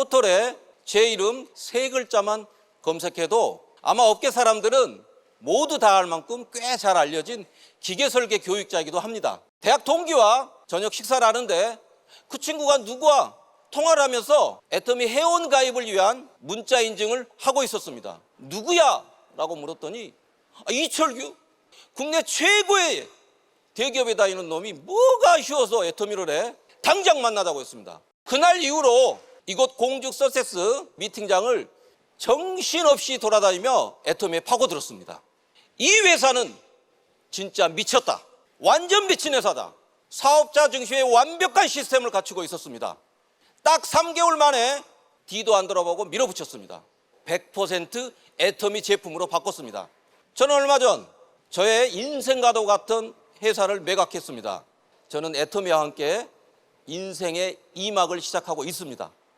포털에 제 이름 세 글자만 검색해도 아마 업계 사람들은 모두 다 알 만큼 꽤 잘 알려진 기계설계 교육자이기도 합니다. 대학 동기와 저녁 식사를 하는데 그 친구가 누구와 통화를 하면서 애터미 회원 가입을 위한 문자 인증을 하고 있었습니다. 누구야? 라고 물었더니 아, 이철규? 국내 최고의 대기업에 다니는 놈이 뭐가 쉬워서 애터미를 해? 당장 만나자고 했습니다. 그날 이후로 이곳 공직 서세스 미팅장을 정신없이 돌아다니며 애터미에 파고들었습니다. 이 회사는 진짜 미쳤다. 완전 미친 회사다. 사업자 중심의 완벽한 시스템을 갖추고 있었습니다. 딱 3개월 만에 뒤도 안 돌아보고 밀어붙였습니다. 100% 애터미 제품으로 바꿨습니다. 저는 얼마 전 저의 인생과도 같은 회사를 매각했습니다. 저는 애터미와 함께 인생의 이막을 시작하고 있습니다.